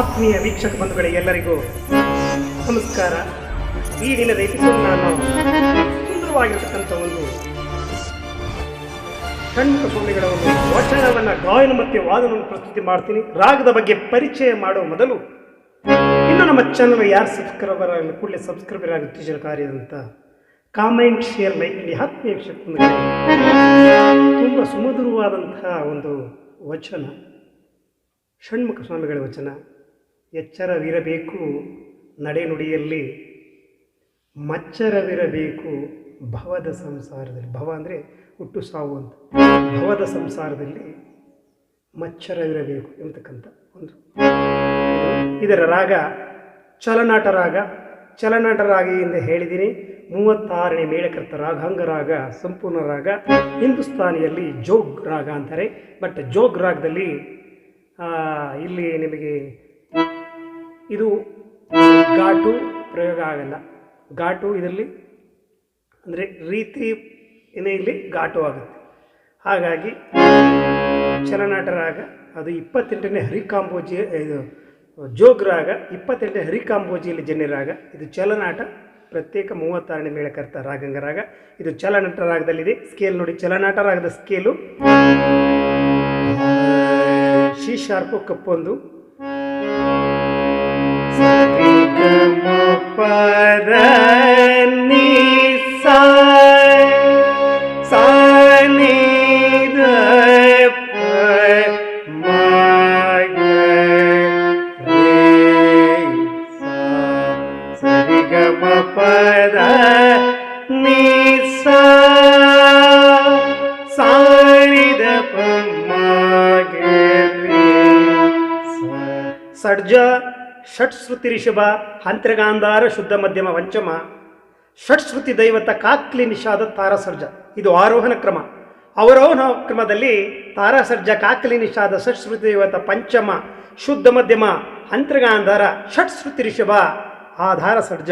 ಆತ್ಮೀಯ ವೀಕ್ಷಕ ಬಂಧುಗಳಿಗೆ ಎಲ್ಲರಿಗೂ ನಮಸ್ಕಾರ. ಈ ದಿನದ ಎಪಿಸೋಡ್ ನಾನು ಸುಂದರವಾಗಿರ್ತಕ್ಕಂಥ ಒಂದು ಕಣ್ಣು ಸ್ವಾಮಿಗಳ ಒಂದು ವಚನವನ್ನು ಗಾಯನ ಮತ್ತು ವಾದನವನ್ನು ಪ್ರಸ್ತುತಿ ಮಾಡ್ತೀನಿ. ರಾಗದ ಬಗ್ಗೆ ಪರಿಚಯ ಮಾಡುವ ಮೊದಲು, ಇನ್ನು ನಮ್ಮ ಚಾನಲ್ ಯಾರು ಸಬ್ಸ್ಕ್ರೈಬರ್ ಆಗಲಿ ಕೂಡಲೇ ಸಬ್ಸ್ಕ್ರೈಬರ್ ಆಗಿ ಉತ್ತೇಜನ ಕಾರ್ಯದಂತ ಕಾಮೆಂಟ್ ಶೇರ್ ಲೈಕ್ ಇಲ್ಲಿ ಆತ್ಮೀಯ ವೀಕ್ಷಕ ತುಂಬ ಸುಮಧುರವಾದಂತಹ ಒಂದು ವಚನ, ಷಣ್ಮುಖ ಸ್ವಾಮಿಗಳ ವಚನ. ಎಚ್ಚರವಿರಬೇಕು. ನಡೆನುಡಿಯಲ್ಲಿ ಮಚ್ಚರವಿರಬೇಕು. ಭವದ ಸಂಸಾರದಲ್ಲಿ, ಭವ ಅಂದರೆ ಹುಟ್ಟು ಸಾವು ಅಂತ. ಭವದ ಸಂಸಾರದಲ್ಲಿ ಮಚ್ಚರವಿರಬೇಕು ಎಂಬತಕ್ಕಂಥ ಒಂದು. ಇದರ ರಾಗ, ಚಲನಾಟ ರಾಗ ಚಲನಾಟ ರಾಗ ಎಂದು ಹೇಳಿದ್ದೀನಿ. ಮೂವತ್ತಾರನೇ ಮೇಳಕರ್ತ ರಾಗಾಂಗ ರಾಗ ಸಂಪೂರ್ಣ ರಾಗ, ಹಿಂದೂಸ್ತಾನಿಯಲ್ಲಿ ಜೋಗ್ ರಾಗ ಅಂತಾರೆ. ಬಟ್ ಜೋಗ್ ರಾಗದಲ್ಲಿ ಇಲ್ಲಿ ನಿಮಗೆ ಇದು ಘಾಟು ಪ್ರಯೋಗ ಆಗಲ್ಲ. ಘಾಟು ಇದರಲ್ಲಿ ಅಂದರೆ ರೀತಿ ಏನೇ ಇಲ್ಲಿ ಘಾಟು ಆಗುತ್ತೆ. ಹಾಗಾಗಿ ಚಲನಾಟರಾಗ ಅದು ಇಪ್ಪತ್ತೆಂಟನೇ ಹರಿಕಾಂಬೋಜಿ ಇದು ಜೋಗ್ರಾಗ ಇಪ್ಪತ್ತೆಂಟನೇ ಹರಿಕಾಂಬೋಜಿಯಲ್ಲಿ ಜನ್ಯರಾಗ ಇದು ಚಲನಾಟ ಪ್ರತ್ಯೇಕ ಮೂವತ್ತಾರನೇ ಮೇಳಕರ್ತ ರಾಗಂಗ ರಾಗ ಇದು ಚಲನಾಟ ರಾಗದಲ್ಲಿದೆ ಸ್ಕೇಲ್ ನೋಡಿ ಚಲನಾಟ ರಾಗದ ಸ್ಕೇಲು. ಶಿ ಶಾರ್ಪು ಕಪ್ಪೊಂದು പരനീ ಷಟ್ಶ್ರುತಿ ರಿಷಭ ಹಂತ್ರಗಾಂಧಾರ ಶುದ್ಧ ಮಧ್ಯಮ ಪಂಚಮ ಷಟ್ಶ್ರುತಿ ದೈವತ, ಕಾಕ್ಲಿ ನಿಷಾದ, ತಾರಸರ್ಜ. ಇದು ಆರೋಹಣ ಕ್ರಮ. ಅವರೋಹಣ ಕ್ರಮದಲ್ಲಿ ತಾರಾಸರ್ಜ, ಕಾಕ್ಲಿ ನಿಷಾದ ಷಟ್ಶ್ರುತಿ ದೈವತ, ಪಂಚಮ, ಶುದ್ಧ ಮಧ್ಯಮ ಹಂತ್ರಗಾಂಧಾರ ಷಟ್ಶ್ರುತಿ ರಿಷಭ ಆಧಾರ ಸರ್ಜ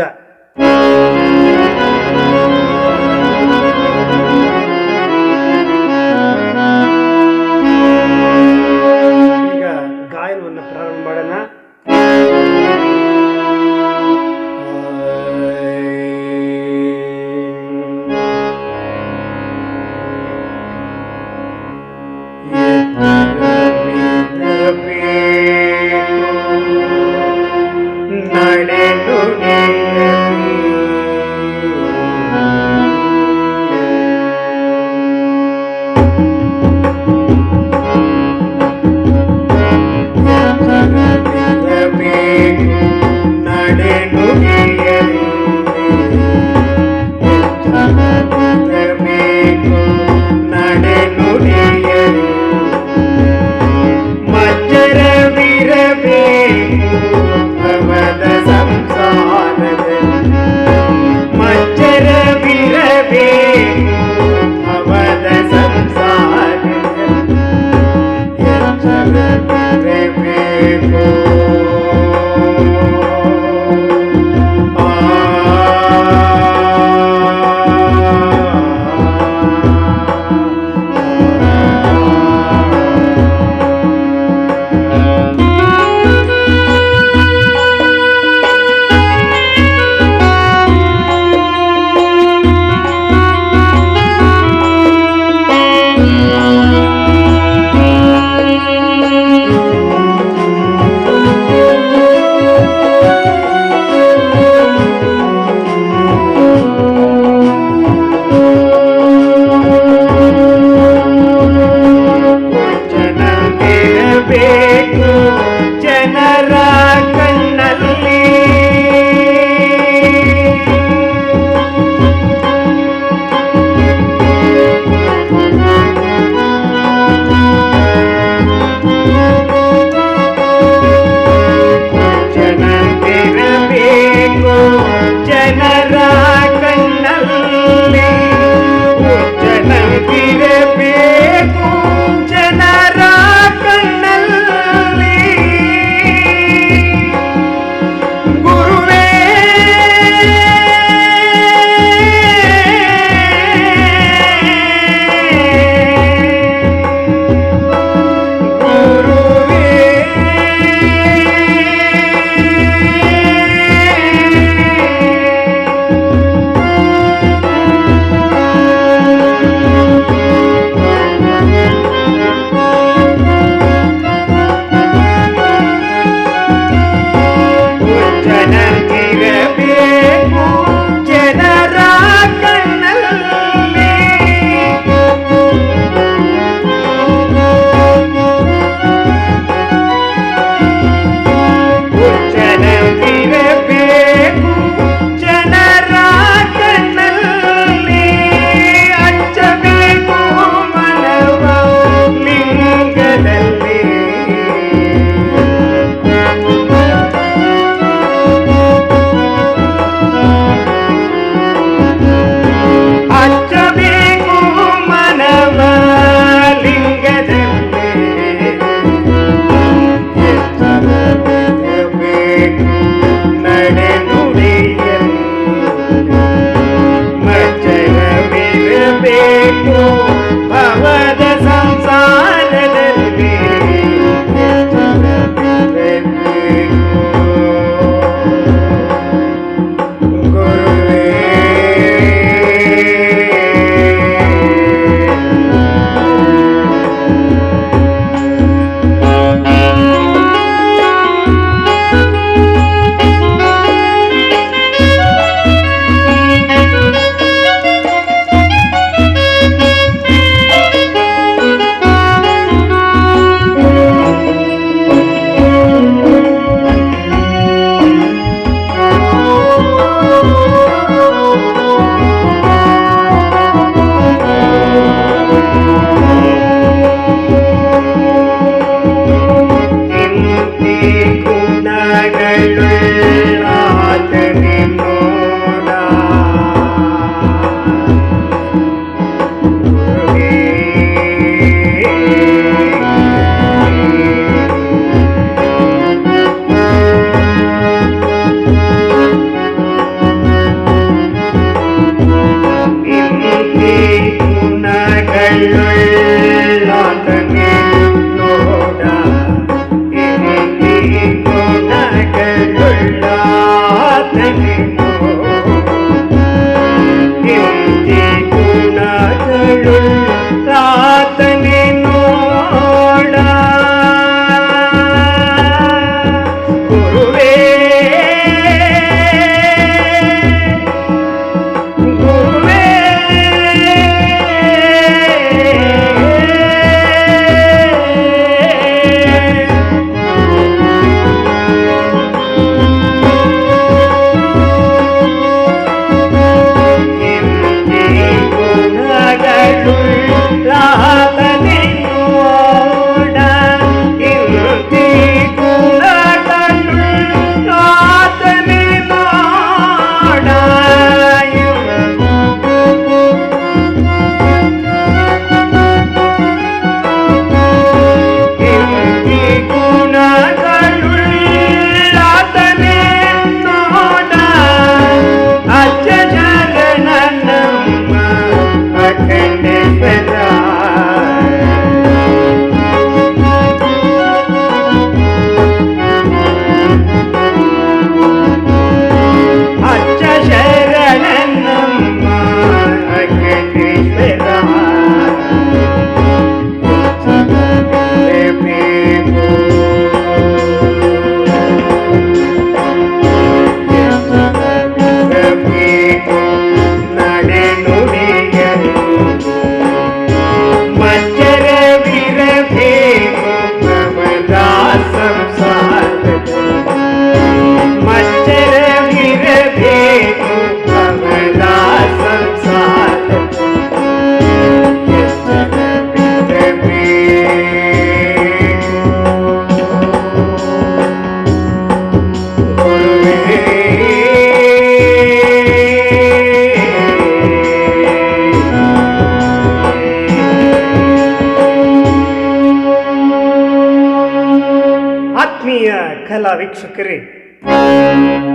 ವೀಕ್ಷಕರಿ ವೀಕ್ಷಕರೇ,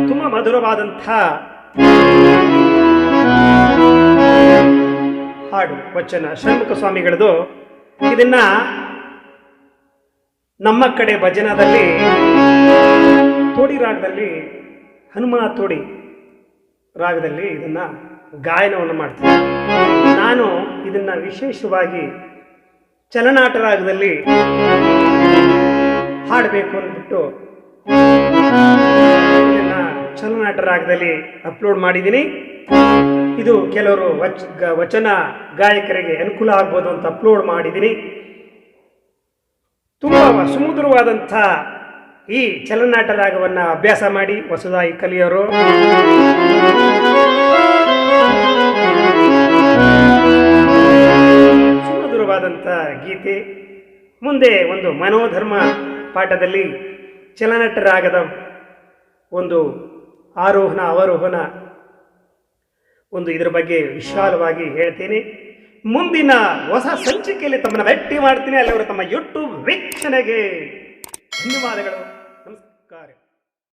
ತುಂಬ ಮಧುರವಾದಂಥ ಹಾಡು ವಚನ ಷಣ್ಮುಖ ಸ್ವಾಮಿಗಳದು. ಇದನ್ನ ನಮ್ಮ ಕಡೆ ಭಜನದಲ್ಲಿ ತೋಡಿ ರಾಗದಲ್ಲಿ ಹನುಮ ತೋಡಿ ರಾಗದಲ್ಲಿ ಇದನ್ನ ಗಾಯನವನ್ನು ಮಾಡ್ತೀನಿ ನಾನು ಇದನ್ನ ವಿಶೇಷವಾಗಿ ಚಲನಾಟ ರಾಗದಲ್ಲಿ ಹಾಡಬೇಕು ಅಂದ್ಬಿಟ್ಟು ಇದನ್ನ ಚಲನಾಟ ರಾಗದಲ್ಲಿ ಅಪ್ಲೋಡ್ ಮಾಡಿದ್ದೀನಿ. ಇದು ಕೆಲವರು ವಚ ವಚನ ಗಾಯಕರಿಗೆ ಅನುಕೂಲ ಆಗ್ಬೋದು ಅಂತ ಅಪ್ಲೋಡ್ ಮಾಡಿದ್ದೀನಿ. ತುಂಬ ಸುಮಧುರವಾದಂಥ ಈ ಚಲನಾಟ ರಾಗವನ್ನು ಅಭ್ಯಾಸ ಮಾಡಿ ಹೊಸದಾಗಿ ಕಲಿಯೋರು. ಸುಮಧುರವಾದಂಥ ಗೀತೆ. ಮುಂದೆ ಒಂದು ಮನೋಧರ್ಮ ಪಾಠದಲ್ಲಿ ಚಲನಟ ರಾಗದ ಒಂದು ಆರೋಹಣ, ಅವರೋಹಣ. ಒಂದು ಇದರ ಬಗ್ಗೆ ವಿಶಾಲವಾಗಿ ಹೇಳ್ತೇನೆ. ಮುಂದಿನ ಹೊಸ ಸಂಚಿಕೆಯಲ್ಲಿ ತಮ್ಮನ್ನು ಭೇಟಿ ಮಾಡ್ತೀನಿ. ಅಲ್ಲಿ ಅವರು ತಮ್ಮ ಯೂಟ್ಯೂಬ್ ವೀಕ್ಷಣೆಗೆ ಧನ್ಯವಾದಗಳು. ನಮಸ್ಕಾರ.